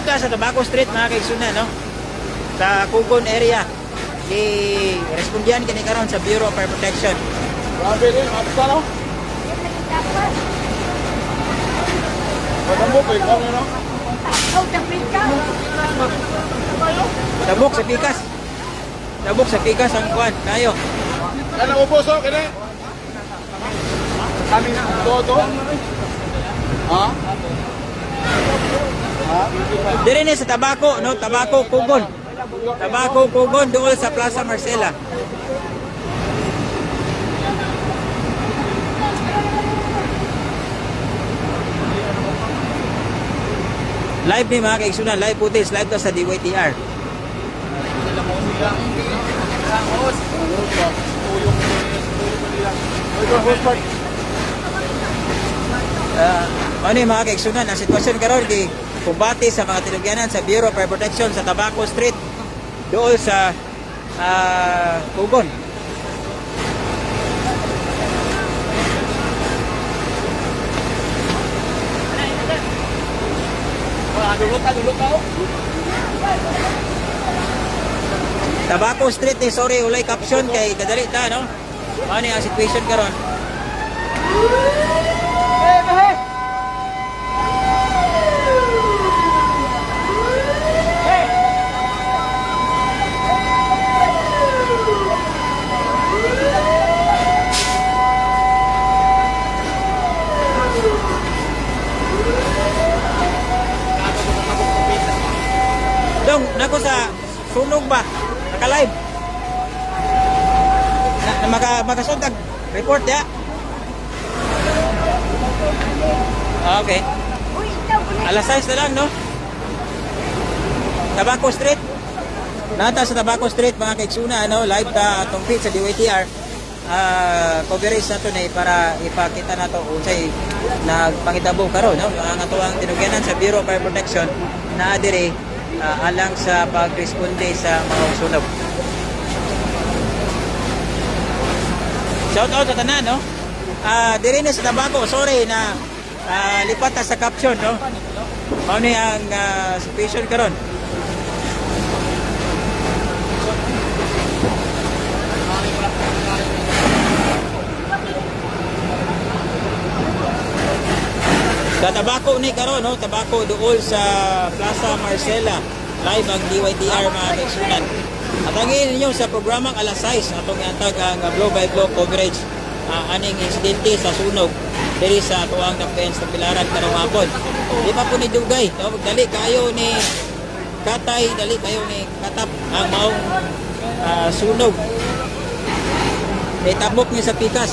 live sa Tobacco Street mga kaigsunan no sa Kugon area di respondihan kini karon sa Bureau of Fire Protection Grabe rin, ano sa no? Madambo ko, ikaw no? tabok sa pikas tabok sa pikas ang kuan kayo Kaya mo puso, kaya? Kami na, ito, ito. Ha? Dire ni sa Tabaco, no? Tabaco Kugon. Tabaco Kugon doon sa Plaza Marcela. Live ni mga kaigsunan, live footage, live to sa DYTR. Uh, ano yung mga kaigsunan, ang sitwasyon karon kay kumbati sa mga tinugyanan sa Bureau Fire Protection sa Tabaco Street doon sa ah, Kugon. Tabaco Street eh, sorry, ulay caption kay kadali ta, no? Ano yung situation karon? Dong, nako sa sunog ba? Naka-live. Na, na maka, makasuntag. Report ya. Ah, okay. Alas 6 na lang, no? Tabaco Street. Nata sa Tabaco Street, mga kaiksuna, ano, live ta atong feed sa DYTR. Ah, coverage na to na para ipakita na to unsay nagpangitabo karon no ang atuang tinugyanan sa Bureau of Fire Protection na dire ah, alang sa pagresponde sa mga sunog. Shout out sa tanan, no? Ah, dire na sa Tabaco, sorry na ah, lipat sa caption, no? Ano ang ah, situation karon? Sa tabako ni karon no, tabako dool sa Plaza Marcela. Live ang DYTR mga kaigsunan. At ang ninyo sa programang alas 6 atong iantag ang uh, blow by blow coverage ah, aning insidente sa sunog diri sa tuwang Kapen sa Pilaran karong hapon. Di pa po ni Dugay, no, dali kayo ni Katay, dali kayo ni Katap ang maong ah, sunog. Itabok niya sa pikas.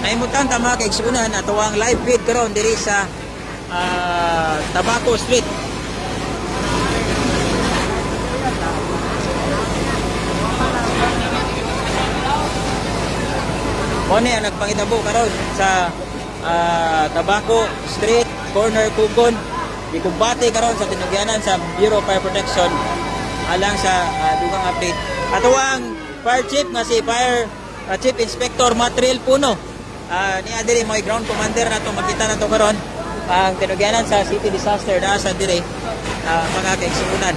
naimutan ta mga kaigsunan ato ang live feed karon diri sa ah, Tabaco Street. Mo ni ang nagpangitabo karon sa ah, Tabaco Street, corner Kugon. Ikumbati karon sa tinugyanan sa Bureau of Fire Protection alang sa ah, dugang update. Ato ang fire chief nga si Fire ah, Chief Inspector Matril Puno. Ah, ni adiri mo ground commander nato makita nato karon ang tinugyanan sa city disaster na sa dire ah, mga kaigsunan.